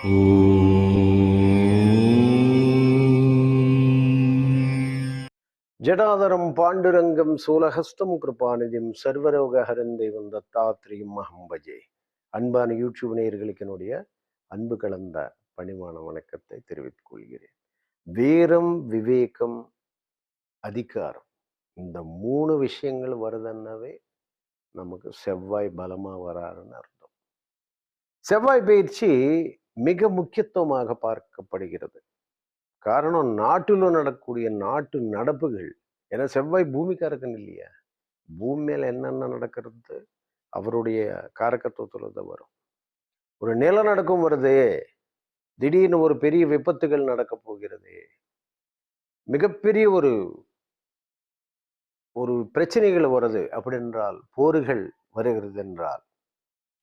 ஜடாதரம் பாண்டுரங்கம் சூலஹஸ்தம் கிருபாநிதிம் சர்வரோகஹரன் தெய்வம் தத்தாத்ரியம் அஹம் பஜே அன்பான யூடியூப் நேயர்களுக்கு என்னுடைய அன்பு கலந்த பணிவான வணக்கத்தை தெரிவித்துக் கொள்கிறேன். வீரம் விவேகம் அதிகாரம். இந்த மூணு விஷயங்கள் வருதுன்னாவே நமக்கு செவ்வாய் பலமாக வராருன்னு அர்த்தம். செவ்வாய் பயிற்சி மிக முக்கியத்துவமாக பார்க்கப்படுகிறது. காரணம் நாட்டில் நடக்கக்கூடிய நாட்டு நடப்புகள். ஏன்னா செவ்வாய் பூமிக்காரக்கன் இல்லையா. பூமி மேல என்னென்ன நடக்கிறது? அவருடைய காரகத்துவத்தில் தான் வரும். ஒரு நிலம் நடக்கும் வருது. திடீர்னு ஒரு பெரிய விபத்துகள் நடக்க போகிறது. மிகப்பெரிய ஒரு ஒரு பிரச்சனைகள் வருது. அப்படின்றால் போர்கள் வருகிறது என்றால்.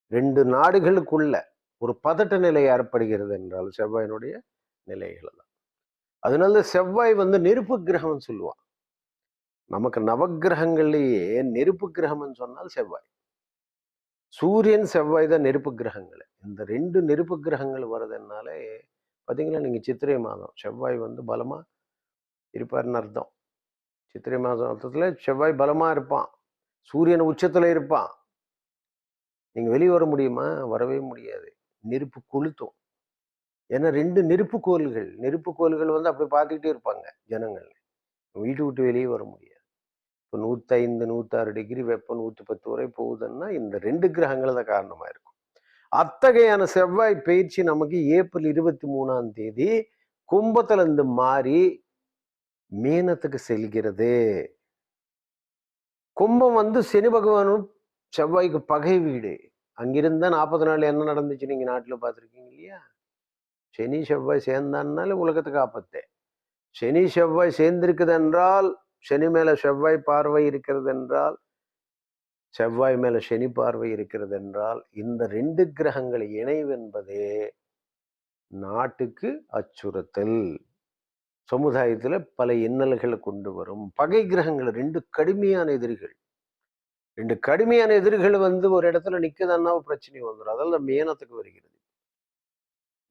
ரெண்டு நாடுகளுக்குள்ள ஒரு பதட்ட நிலை ஏற்படுகிறது என்றால் செவ்வாயினுடைய நிலைகள் தான் அதனால செவ்வாய் வந்து நெருப்பு கிரகம்னு சொல்லுவான். நமக்கு நவக்கிரகங்கள்லயே நெருப்பு கிரகம்னு சொன்னால் செவ்வாய். சூரியன் செவ்வாய் தான் நெருப்பு கிரகங்கள். இந்த ரெண்டு நெருப்பு கிரகங்கள் வர்றதுனாலே பார்த்தீங்களா நீங்க சித்திரை மாதம் செவ்வாய் வந்து பலமா இருப்பார்னு அர்த்தம். சித்திரை மாதம் அர்த்தத்துல செவ்வாய் பலமா இருப்பான். சூரியன் உச்சத்தில் இருப்பான். நீங்க வெளியே வர முடியுமா? வரவே முடியாது. நெருப்பு கொளுத்தும். ஏன்னா ரெண்டு நெருப்பு கோள்கள் நெருப்பு கோள்கள் வந்து அப்படி பார்த்துக்கிட்டே இருப்பாங்க ஜனங்கள். வீட்டு விட்டு வெளியே வர முடியாது. இப்போ நூற்றைந்து நூத்தாறு டிகிரி வெப்பம் நூற்றி பத்து வரை போகுதுன்னா இந்த ரெண்டு கிரகங்கள் தான் காரணமா இருக்கும். அத்தகையான செவ்வாய் பயிற்சி நமக்கு ஏப்ரல் இருபத்தி மூணாம் தேதி கும்பத்துல இருந்து மாறி மீனத்துக்கு செல்கிறது. கும்பம் வந்து சனி பகவானும் செவ்வாய்க்கு பகை வீடு. அங்கிருந்தா நாற்பது நாள் என்ன நடந்துச்சு நீங்கள் நாட்டில் பார்த்துருக்கீங்க இல்லையா? சனி செவ்வாய் சேர்ந்தான்னாலே உலகத்துக்கு ஆபத்தே. சனி செவ்வாய் சேர்ந்திருக்குது என்றால் சனி மேலே செவ்வாய் பார்வை இருக்கிறது என்றால் செவ்வாய் மேலே சனி பார்வை இருக்கிறது என்றால் இந்த ரெண்டு கிரகங்கள் இணைவு என்பதே நாட்டுக்கு அச்சுறுத்தல். சமுதாயத்தில் பல இன்னல்களை கொண்டு வரும். பகை கிரகங்கள் ரெண்டு கடுமையான எதிரிகள். ரெண்டு கடுமையான எதிரிகள் வந்து ஒரு இடத்துல நிற்குதுன்னா பிரச்சனை வந்துடும் அதெல்லாம் மீனத்துக்கு வருகிறது.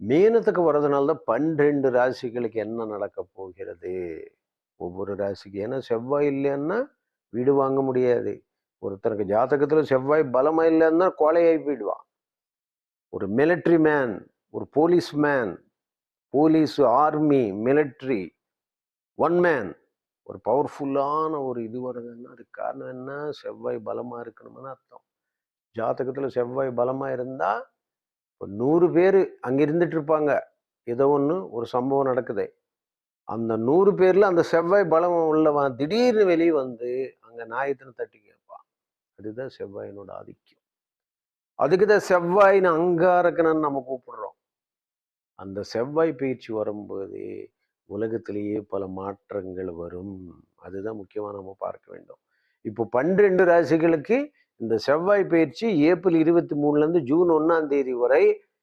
மீனத்துக்கு வர்றதுனால தான் பன்னிரெண்டு ராசிகளுக்கு என்ன நடக்க போகிறது? ஒவ்வொரு ராசிக்கு ஏன்னா செவ்வாய் இல்லைன்னா வீடு வாங்க முடியாது. ஒருத்தனுக்கு ஜாதகத்தில் செவ்வாய் பலமாக இல்லைன்னா கொலையாகி போயிடுவான். ஒரு மிலிட்ரி மேன் ஒரு police man police army military one man ஒரு பவர்ஃபுல்லான ஒரு இது வருதுன்னா அதுக்கு காரணம் என்ன? செவ்வாய் பலமாக இருக்கணும்னு அர்த்தம். ஜாதகத்தில் செவ்வாய் பலமாக இருந்தால் இப்போ நூறு பேர் அங்கே இருந்துட்டு இருப்பாங்க. ஏதோ ஒன்று ஒரு சம்பவம் நடக்குது. அந்த நூறு பேரில் அந்த செவ்வாய் பலம் உள்ளவன் திடீர்னு வெளியே வந்து அங்கே நாயத்தின தட்டி கேட்பான்? அதுதான் செவ்வாயினோட ஆதிக்கம். அதுக்கு தான் செவ்வாயின்னு அங்காரக்கணன்னு நம்ம கூப்பிடுறோம். அந்த செவ்வாய் பயிற்சி வரும்போது உலகத்திலேயே பல மாற்றங்கள் வரும். அதுதான் முக்கியமாக நம்ம பார்க்க வேண்டும். இப்போ பன்னிரெண்டு ராசிகளுக்கு இந்த செவ்வாய் பயிற்சி ஏப்ரல் இருபத்தி மூணுலேருந்து ஜூன் ஒன்றாம் தேதி வரை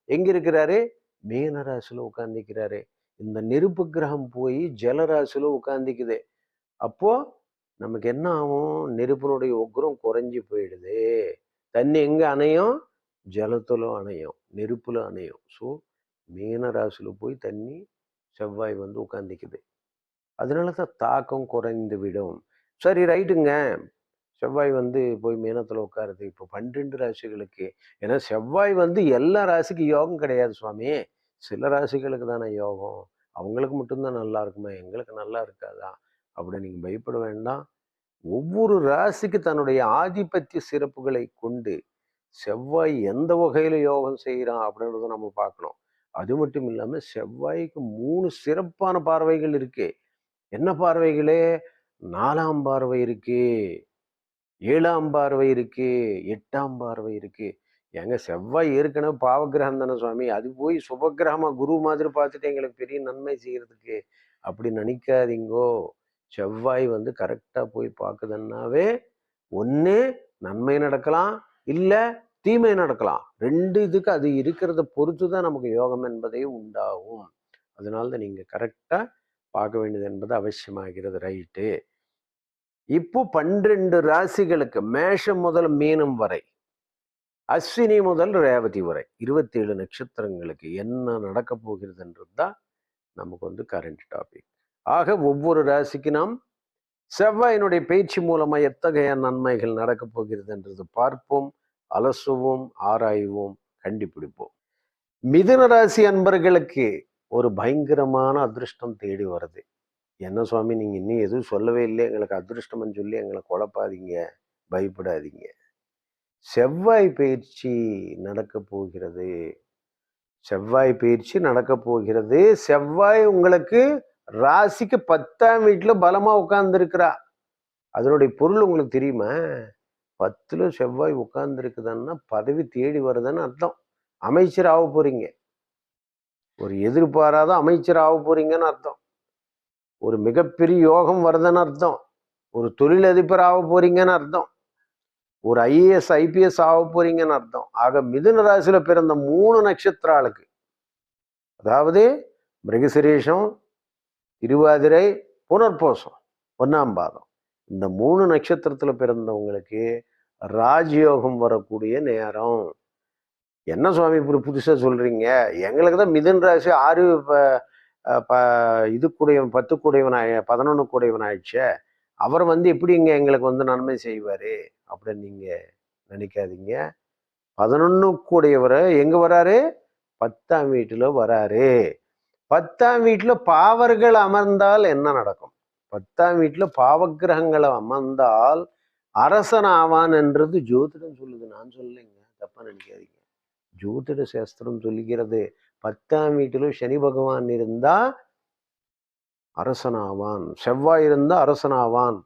எங்கே இருக்கிறாரு? மேனராசியில் உட்காந்துக்கிறாரு இந்த நெருப்பு கிரகம் போய் ஜலராசியில் உட்காந்துக்குது அப்போது நமக்கு என்ன ஆகும்? நெருப்பினுடைய உக்ரம் குறைஞ்சி போயிடுது. தண்ணி எங்கே அணையும்? ஜலத்துல அணையும். நெருப்பில் அணையும். ஸோ மீனராசியில் போய் தண்ணி செவ்வாய் வந்து உட்காந்துக்குது அதனால தான் தாக்கம் குறைந்து விடும். சரி ரைட்டுங்க. செவ்வாய் வந்து போய் மீனத்தில் உட்காருது இப்போ பன்னிரெண்டு ராசிகளுக்கு ஏன்னா செவ்வாய் வந்து எல்லா ராசிக்கும் யோகம் கிடையாது சுவாமி. சில ராசிகளுக்கு தானே யோகம். அவங்களுக்கு மட்டும்தான் நல்லா இருக்குமா. எங்களுக்கு நல்லா இருக்காதா? அப்படி நீங்கள் பயப்பட வேண்டாம். ஒவ்வொரு ராசிக்கு தன்னுடைய ஆதிபத்திய சிறப்புகளை கொண்டு செவ்வாய் எந்த வகையில் யோகம் செய்கிறான் அப்படின்றத நம்ம பார்க்கணும். அது மட்டும் இல்லாமல் செவ்வாய்க்கு மூணு சிறப்பான பார்வைகள் இருக்கு. என்ன பார்வைகளே? நாலாம் பார்வை இருக்கு. ஏழாம் பார்வை இருக்கு. எட்டாம் பார்வை இருக்கு. ஏங்க செவ்வாய் ஏற்கனவே பாவகிரகம் தானே சுவாமி. அது போய் சுபகிரகமா குரு மாதிரி பார்த்துட்டு எங்களுக்கு பெரிய நன்மை செய்யறதுக்கு அப்படி நினைக்காதீங்கோ. செவ்வாய் வந்து கரெக்டாக போய் பார்க்குதுன்னாவே ஒன்று நன்மை நடக்கலாம். இல்லை தீமை நடக்கலாம். ரெண்டு இதுக்கு அது இருக்கிறத பொறுத்து தான் நமக்கு யோகம் என்பதே உண்டாகும். அதனால தான் நீங்கள் கரெக்டாக பார்க்க வேண்டியது என்பது அவசியமாகிறது. ரைட்டு. இப்போ பன்னிரெண்டு ராசிகளுக்கு மேஷம் முதல் மீனம் வரை அஸ்வினி முதல் ரேவதி வரை இருபத்தி ஏழு நட்சத்திரங்களுக்கு என்ன நடக்க போகிறதுன்றது தான் நமக்கு வந்து கரண்ட் டாபிக் ஆக ஒவ்வொரு ராசிக்கு நாம் செவ்வாயினுடைய பேச்சு மூலமாக எத்தகைய நன்மைகள் நடக்கப் போகிறதுன்றது பார்ப்போம். அலசுவோம் ஆராய்வோம் கண்டுபிடிப்போம். மிதுன ராசி அன்பர்களுக்கு ஒரு பயங்கரமான அதிர்ஷ்டம் தேடி வருது. என்ன சுவாமி நீங்கள் இன்னும் எதுவும் சொல்லவே இல்லை எங்களுக்கு அதிர்ஷ்டம்னு சொல்லி எங்களை குழப்பாதீங்க பயப்படாதீங்க. செவ்வாய் பயிற்சி நடக்க போகிறது. செவ்வாய் பயிற்சி நடக்க போகிறது. செவ்வாய் உங்களுக்கு ராசிக்கு பத்தாம் வீட்டில் பலமாக உட்கார்ந்துருக்கிறா. அதனுடைய பொருள் உங்களுக்கு தெரியுமா? பத்தில் செவ்வாய் உட்கார்ந்துருக்குதுன்னா பதவி தேடி வருதுன்னு அர்த்தம். அமைச்சர் ஆக போறீங்க. ஒரு எதிர்பாராத அமைச்சர் ஆக போறீங்கன்னு அர்த்தம். ஒரு மிகப்பெரிய யோகம் வருதுன்னு அர்த்தம். ஒரு தொழிலதிபர் ஆக போறீங்கன்னு அர்த்தம். ஒரு ஐஏஎஸ் ஐபிஎஸ் ஆக போறீங்கன்னு அர்த்தம். ஆக மிதுன ராசியில் பிறந்த மூணு நட்சத்திராளுக்கு அதாவது மிருகசிரேஷம் திருவாதிரை புனர்போசம் ஒன்னாம் பாதம். இந்த மூணு நட்சத்திரத்துல பிறந்தவங்களுக்கு ராஜயோகம் வரக்கூடிய நேரம். என்ன சுவாமி இப்படி புதுசாக சொல்கிறீங்க எங்களுக்கு தான் மிதுன் ராசி ஆறு இப்போ ப- இது கூடியவன் பத்து கூடியவன் ஆய பதினொன்று கூடியவன் ஆயிடுச்சே. அவர் வந்து எப்படிங்க எங்களுக்கு வந்து நன்மை செய்வார்? அப்படின்னு நீங்கள் நினைக்காதீங்க. பதினொன்று கூடியவர் எங்கே வராரு? பத்தாம் வீட்டில் வராரு. பத்தாம் வீட்டில் பாவர்கள் அமர்ந்தால் என்ன நடக்கும்? பத்தாம் வீட்டில் பாவக்கிரகங்கள் அமர்ந்தால் அரசன் ஆவான் என்றது ஜோதிடம் சொல்லுது. நான் சொல்லலைங்க. தப்பா நினைக்காதீங்க. ஜோதிட சாஸ்திரம் சொல்லுகிறது பத்தாம் வீட்டில சனி பகவான் இருந்தா அரசனாவான். செவ்வாய் இருந்தா அரசனாவான்.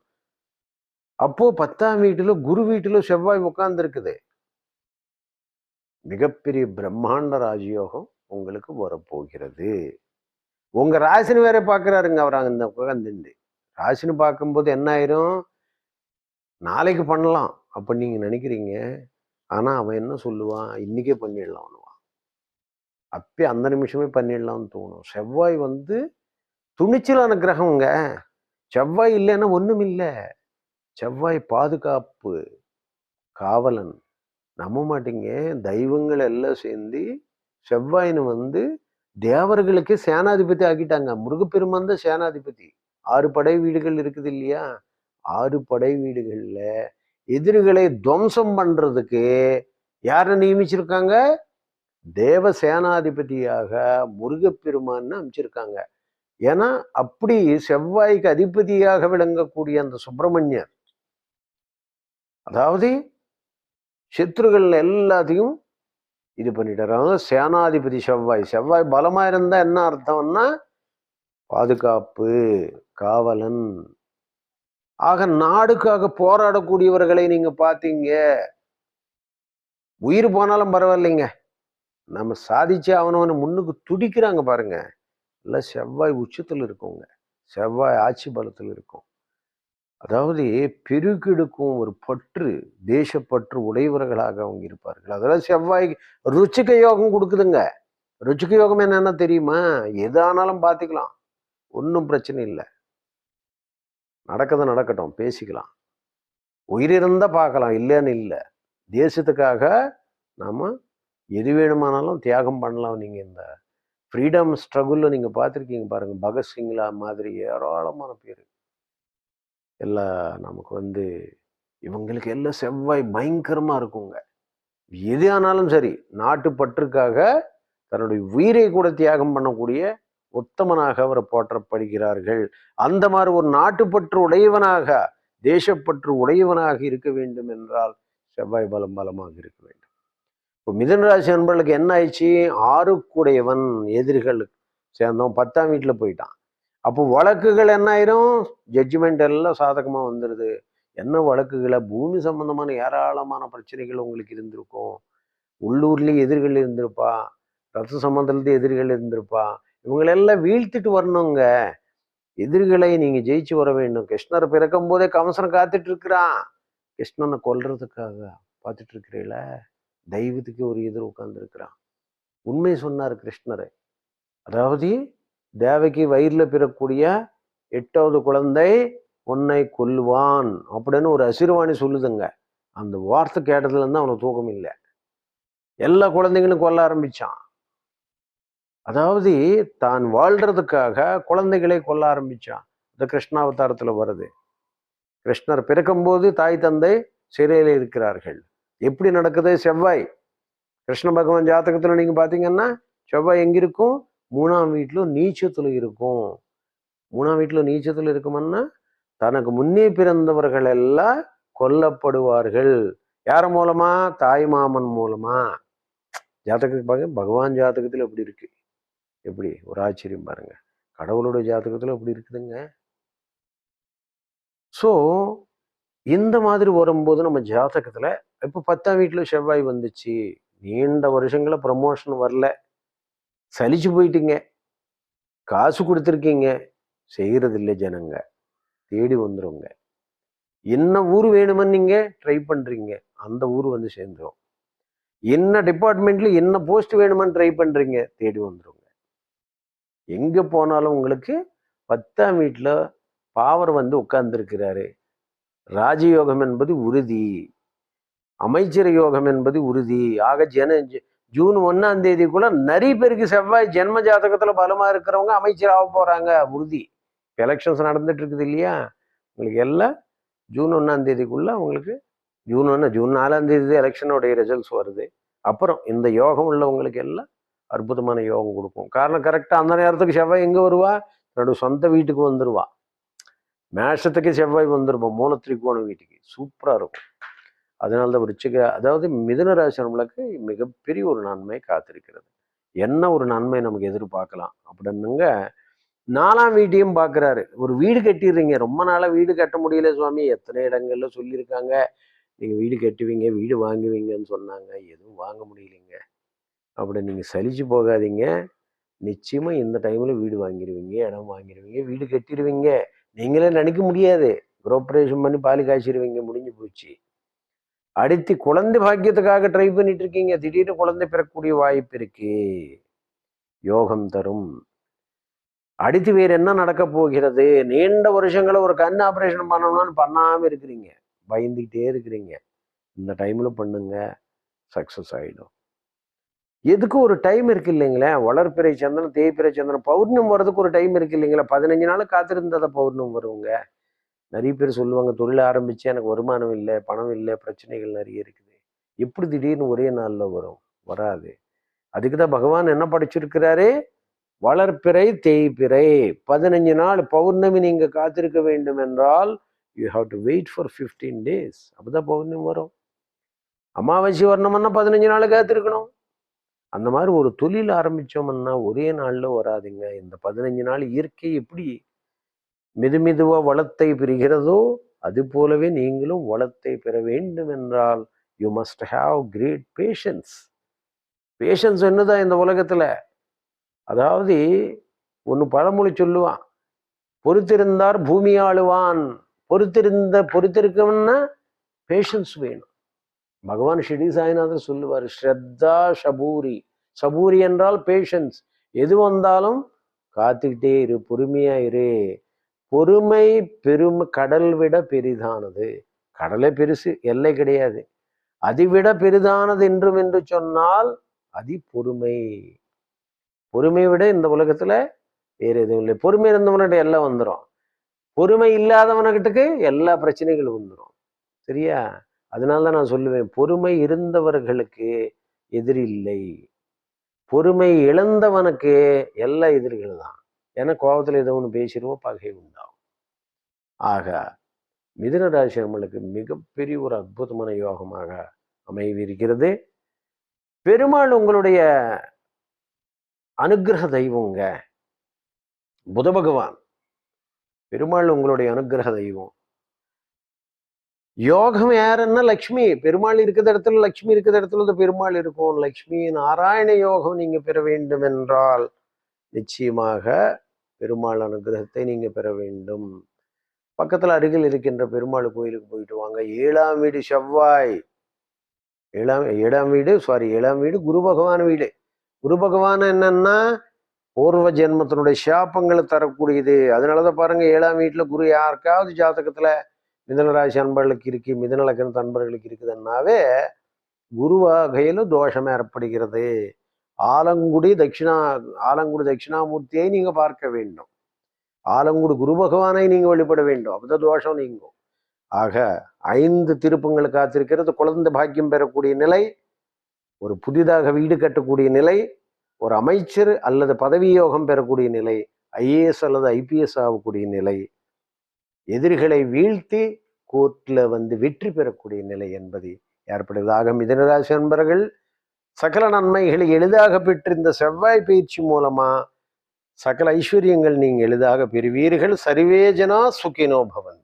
அப்போ பத்தாம் வீட்டுல குரு வீட்டுல செவ்வாய் உட்கார்ந்துருக்குது மிகப்பெரிய பிரம்மாண்ட ராஜயோகம் உங்களுக்கு வரப்போகிறது. உங்க ராசினு வேற பாக்குறாருங்க. அவர் அந்த இந்த உட்காந்துண்டு ராசினு பார்க்கும்போது என்ன ஆயிரும்? நாளைக்கு பண்ணலாம் அப்ப நீங்க நினைக்கிறீங்க. ஆனா அவன் என்ன சொல்லுவான்? இன்னைக்கே பண்ணிடலாம்னுவான் அப்பயே அந்த நிமிஷமே பண்ணிடலாம்னு தோணும். செவ்வாய் வந்து துணிச்சலான கிரகங்க செவ்வாய் இல்லைன்னா ஒன்றும் இல்லை. செவ்வாய் பாதுகாப்பு காவலன். நம்ப மாட்டீங்க. தெய்வங்கள் எல்லாம் சேர்ந்து செவ்வாயின்னு வந்து தேவர்களுக்கு சேனாதிபதி ஆக்கிட்டாங்க. முருகப்பெருமான் தான் சேனாதிபதி. ஆறு படை வீடுகள் இருக்குது இல்லையா? ஆறு படை வீடுகளில் எதிரிகளை துவம்சம் பண்ணுறதுக்கு யாரை நியமிச்சிருக்காங்க? தேவ சேனாதிபதியாக முருகப்பெருமான்னு அமைச்சிருக்காங்க. ஏன்னா அப்படி செவ்வாய்க்கு அதிபதியாக விளங்கக்கூடிய அந்த சுப்பிரமணியர். அதாவது சத்ருகள் எல்லாத்தையும் இது பண்ணிடுறாங்க சேனாதிபதி செவ்வாய். செவ்வாய் பலமா இருந்தால் என்ன அர்த்தம்னா பாதுகாப்பு காவலன் ஆக நாடுக்காக போராடக்கூடியவர்களை நீங்க பார்த்தீங்க. உயிர் போனாலும் பரவாயில்லைங்க. நம்ம சாதிச்சு அவனவனை முன்னுக்கு துடிக்கிறாங்க பாருங்க. இல்லை செவ்வாய் உச்சத்தில் இருக்கோங்க செவ்வாய் ஆட்சி பலத்தில் இருக்கும். அதாவது பெருக்கெடுக்கும் ஒரு பற்று தேசப்பற்று உடையவர்களாக அவங்க இருப்பார்கள். அதெல்லாம் செவ்வாய் ருச்சிக யோகம் கொடுக்குதுங்க. ருச்சிக யோகம் என்னன்னா தெரியுமா? எதானாலும் பார்த்துக்கலாம். ஒன்றும் பிரச்சனை இல்லை. நடக்கிறது நடக்கட்டும் பேசிக்கலாம். உயிர் பார்க்கலாம் இல்லைன்னு இல்லை. தேசத்துக்காக நாம் எது வேணுமானாலும் தியாகம் பண்ணலாம். நீங்கள் இந்த ஃப்ரீடம் ஸ்ட்ரகுளில் நீங்கள் பார்த்துருக்கீங்க பாருங்க. பகத்சிங்லா மாதிரி ஏராளமான பேர். எல்லாம் நமக்கு வந்து இவங்களுக்கு எல்லாம் செவ்வாய் பயங்கரமாக இருக்குங்க. எது ஆனாலும் சரி நாட்டுப்பற்றுக்காக தன்னுடைய உயிரை கூட தியாகம் பண்ணக்கூடிய உத்தமனாக அவர் போற்றப்படுகிறார்கள். அந்த மாதிரி ஒரு நாட்டுப்பற்று உடையவனாக தேசப்பற்று உடையவனாக இருக்க வேண்டும் என்றால் செவ்வாய் பலம் பலமாக இருக்க வேண்டும். இப்போ மிதனராசி நண்பர்களுக்கு என்ன ஆயிடுச்சு? ஆறுக்குடையவன் எதிரிகள் சேர்ந்தவன் பத்தாம் வீட்டில் போயிட்டான். அப்போ வழக்குகள் என்ன ஆயிரும்? ஜட்ஜ்மெண்ட் எல்லாம் சாதகமாக வந்துடுது என்ன வழக்குகளை? பூமி சம்பந்தமான ஏராளமான பிரச்சனைகள் உங்களுக்கு இருந்திருக்கும். உள்ளூர்லேயும் எதிரிகள் இருந்திருப்பா. ரத்த சம்பந்தத்துலேயும் எதிரிகள் இருந்திருப்பா. இவங்களெல்லாம் வீழ்த்திட்டு வரணுங்க. எதிரிகளை நீங்க ஜெயிச்சு வர வேண்டும். கிருஷ்ணர் பிறக்கும் போதே கம்சன் காத்துட்டு இருக்கிறான் கிருஷ்ணனை கொல்றதுக்காக பார்த்துட்டு இருக்கிறீல தெய்வத்துக்கு ஒரு எதிர் உட்கார்ந்துருக்கிறான். உண்மை சொன்னார் கிருஷ்ணர். அதாவது தேவகி வயிறில் பிறக்கூடிய எட்டாவது குழந்தை உன்னை கொல்லுவான் அப்படின்னு ஒரு அசிர்வாணி சொல்லுதுங்க. அந்த வார்த்தை கேட்டதுலேருந்து அவனுக்கு தூக்கம் இல்லை எல்லா குழந்தைங்களும் கொல்ல ஆரம்பிச்சான். அதாவது தான் வாழ்றதுக்காக குழந்தைகளை கொல்ல ஆரம்பிச்சான். இந்த கிருஷ்ணாவதாரத்தில் வருது. கிருஷ்ணர் பிறக்கும்போது தாய் தந்தை சிறையில் இருக்கிறார்கள். எப்படி நடக்குது? செவ்வாய். கிருஷ்ண பகவான் ஜாதகத்தில் நீங்கள் பார்த்தீங்கன்னா செவ்வாய் எங்கே இருக்கும் மூணாம் வீட்டிலும் நீச்சத்துல இருக்கும். மூணாம் வீட்டில் நீச்சத்துல இருக்குமன்னா தனக்கு முன்னே பிறந்தவர்கள் எல்லாம் கொல்லப்படுவார்கள். யார் மூலமா? தாய் மாமன் மூலமா. ஜாதகத்துக்கு பாருங்க பகவான் ஜாதகத்தில் எப்படி இருக்கு. எப்படி? ஒரு ஆச்சரியம் பாருங்க. கடவுளோட ஜாதகத்தில் இப்படி இருக்குதுங்க. ஸோ இந்த மாதிரி வரும்போது நம்ம ஜாதகத்தில் இப்போ பத்தாம் வீட்டில் செவ்வாய் வந்துச்சு. நீண்ட வருஷங்களில் ப்ரமோஷன் வரல. சலிச்சு போயிட்டீங்க. காசு கொடுத்துருக்கீங்க. செய்யறது இல்லை ஜனங்க. தேடி வந்துருங்க. என்ன ஊர் வேணுமென்னு நீங்கள் ட்ரை பண்ணுறீங்க அந்த ஊர் வந்து சேர்ந்துரும். என்ன டிபார்ட்மெண்ட்ல என்ன போஸ்ட் வேணுமென்னு ட்ரை பண்ணுறீங்க தேடி வந்துருங்க. எங்கே போனாலும் உங்களுக்கு பத்தாம் வீட்டில் பாவர் வந்து உட்கார்ந்துருக்கிறாரு. ராஜயோகம் என்பது உறுதி. அமைச்சர் யோகம் என்பது உறுதி. ஆக ஜன ஜ- ஜூன் ஒன்னாம் தேதிக்குள்ள நிறைய பேருக்கு செவ்வாய் ஜென்ம ஜாதகத்தில் பலமாக இருக்கிறவங்க அமைச்சர் ஆக போறாங்க. உறுதி. எலெக்ஷன்ஸ் நடந்துட்டு இருக்குது இல்லையா? உங்களுக்கு எல்லாம் ஜூன் ஒன்றாம் தேதிக்குள்ள உங்களுக்கு ஜூன் ஒன்று ஜூன் நாலாம் தேதி எலெக்ஷனுடைய ரிசல்ட்ஸ் வருது. அப்புறம் இந்த யோகம் உள்ளவங்களுக்கு எல்லாம் அற்புதமான யோகம் கொடுக்கும் காரணம் கரெக்டாக அந்த நேரத்துக்கு செவ்வாய் எங்கே வருவா? தன்னோட சொந்த வீட்டுக்கு வந்துடுவா மேஷத்துக்கு செவ்வாய் வந்துருப்போம். மூல திரிகோண வீட்டுக்கு. சூப்பராக இருக்கும். அதனால தான் விருச்சிக அதாவது மிதுன ராசி நம்மளுக்கு மிகப்பெரிய ஒரு நன்மை காத்திருக்கிறது. என்ன ஒரு நன்மை நமக்கு எதிர்பார்க்கலாம் அப்படின்னுங்க நாலாம் வீட்டையும் பார்க்குறாரு. ஒரு வீடு கட்டிடுறீங்க. ரொம்ப நாளாக வீடு கட்ட முடியல சுவாமி. எத்தனை இடங்கள்ல சொல்லியிருக்காங்க. நீங்கள் வீடு கட்டுவீங்க வீடு வாங்குவீங்கன்னு சொன்னாங்க. எதுவும் வாங்க முடியலைங்க. அப்படி நீங்கள் சலிச்சு போகாதீங்க. நிச்சயமாக இந்த டைமில் வீடு வாங்கிடுவீங்க இடம் வாங்கிடுவீங்க வீடு கட்டிடுவீங்க நீங்களே நினைக்க முடியாது. குரோப்ரேஷன் பண்ணி பால் காய்ச்சிடுவீங்க முடிஞ்சு போச்சு. அடுத்து குழந்தை பாக்கியத்துக்காக ட்ரை பண்ணிட்டு இருக்கீங்க. திடீர்னு குழந்தை பிறக்கக்கூடிய வாய்ப்பு இருக்கு. யோகம் தரும். அடுத்து வேறு என்ன நடக்க போகிறது? நீண்ட வருஷங்களை ஒரு கண் ஆப்ரேஷன் பண்ணணும்னு பண்ணாமல் இருக்கிறீங்க. பயந்துக்கிட்டே இருக்கிறீங்க. இந்த டைமில் பண்ணுங்க. சக்ஸஸ் ஆகிடும் எதுக்கு ஒரு டைம் இருக்கு இல்லைங்களே? வளர்ப்பிறை சந்திரன் தேய்பிறை சந்திரன் பௌர்ணம் வர்றதுக்கு ஒரு டைம் இருக்கு இல்லைங்களா? பதினஞ்சு நாள் காத்திருந்ததை பௌர்ணம் வருவங்க நிறைய பேர் சொல்லுவாங்க தொழில் ஆரம்பிச்சு எனக்கு வருமானம் இல்லை பணம் இல்லை பிரச்சனைகள் நிறைய இருக்குது. எப்படி திடீர்னு ஒரே நாளில் வரும்? வராது. அதுக்கு தான் பகவான் என்ன படிச்சிருக்கிறாரு? வளர்ப்பிறை தேய்பிறை பதினஞ்சு நாள் பௌர்ணமி நீங்கள் காத்திருக்க வேண்டும் என்றால் you have to wait for fifteen days அப்பதான் பௌர்ணமி வரும். அமாவாசை வரணும்னா பதினஞ்சு நாள் காத்திருக்கணும். அந்த மாதிரி ஒரு தொழில் ஆரம்பித்தோம்னா ஒரே நாளில் வராதுங்க. இந்த பதினஞ்சு நாள் இயற்கை எப்படி மெதுமெதுவாக வளத்தை பெறுகிறதோ அது போலவே நீங்களும் வளத்தை பெற வேண்டும் என்றால் you must have great patience patience என்னதான் இந்த உலகத்தில்? அதாவது ஒன்று பழமொழி சொல்லுவான் பொறுத்திருந்தார் பூமி ஆளுவான். பொறுத்திருந்த பொறுத்திருக்கணும்னா பேஷன்ஸ் வேணும். பகவான் ஷிடி சாய்நாதர் சொல்லுவார் ஸ்ரத்தா ஷபூரி சபூரி என்றால் பேஷன்ஸ் எது வந்தாலும் காத்துக்கிட்டே இரு பொறுமையா இரு. பொறுமை பெரும் கடல் விட பெரிதானது. கடலே பெருசு எல்லை கிடையாது. அதிவிட பெரிதானது என்றும் என்று சொன்னால் அதி பொறுமை. பொறுமை விட இந்த உலகத்துல வேற எதுவும் இல்லை. பொறுமை இருந்தவன்கிட்ட எல்லாம் வந்துடும் பொறுமை இல்லாதவனகிட்டக்கு எல்லா பிரச்சனைகளும் வந்துடும் சரியா? அதனால தான் நான் சொல்லுவேன் பொறுமை இருந்தவர்களுக்கு எதிரி இல்லை. பொறுமை இழந்தவனுக்கு எல்லா எதிரிகள் தான். ஏன்னா கோபத்தில் ஏதோ ஒன்று பேசிடுவோம் பகை உண்டாகும். ஆக மிதுன ராசி நம்மளுக்கு மிகப்பெரிய ஒரு அற்புதமான யோகமாக அமைவிருக்கிறது. பெருமாள் உங்களுடைய அனுக்கிரக தெய்வங்க. புத பகவான். பெருமாள் உங்களுடைய அனுக்கிரக தெய்வம். யோகம் யாருன்னா லக்ஷ்மி. பெருமாள் இருக்கிற இடத்துல லக்ஷ்மி இருக்கிற இடத்துல இந்த பெருமாள் இருக்கும். லக்ஷ்மி நாராயண யோகம் நீங்க பெற வேண்டும் என்றால் நிச்சயமாக பெருமாள் அனுகிரகத்தை நீங்க பெற வேண்டும். பக்கத்துல அருகில் இருக்கின்ற பெருமாள் கோயிலுக்கு போயிட்டு வாங்க. ஏழாம் வீடு செவ்வாய். ஏழாம் ஏழாம் வீடு சாரி ஏழாம் வீடு குரு பகவான் வீடு. குரு பகவான் என்னன்னா பூர்வ ஜென்மத்தினுடைய சாபங்களை தரக்கூடியது. அதனாலதான் பாருங்க ஏழாம் வீட்டுல குரு யாருக்காவது ஜாதகத்துல மிதனராசி அன்பர்களுக்கு இருக்கு மிதனலக்கணத்து அன்பர்களுக்கு இருக்குதுன்னாவே குருவாகையில தோஷம் ஏற்படுகிறது. ஆலங்குடி தட்சிணா ஆலங்குடி தட்சிணாமூர்த்தியை நீங்கள் பார்க்க வேண்டும். ஆலங்குடி குரு பகவானை நீங்கள் வழிபட வேண்டும். அப்போ தோஷம் நீங்கும். ஆக ஐந்து திருப்பங்கள் காத்திருக்கிறது. குழந்தை பாக்கியம் பெறக்கூடிய நிலை ஒரு புதிதாக வீடு கட்டக்கூடிய நிலை ஒரு அமைச்சர் அல்லது பதவி யோகம் பெறக்கூடிய நிலை ஐஏஎஸ் அல்லது ஐபிஎஸ் ஆகக்கூடிய நிலை எதிரிகளை வீழ்த்தி கோர்ட்டில் வந்து வெற்றி பெறக்கூடிய நிலை என்பது ஏற்படுவதாக மிதனராசி நண்பர்கள் சகல நன்மைகளை எளிதாக பெற்றிருந்த செவ்வாய் பயிற்சி மூலமா சகல ஐஸ்வர்யங்கள் நீங்கள் எளிதாக பெறுவீர்கள். சரிவேஜனா சுகினோ பவன்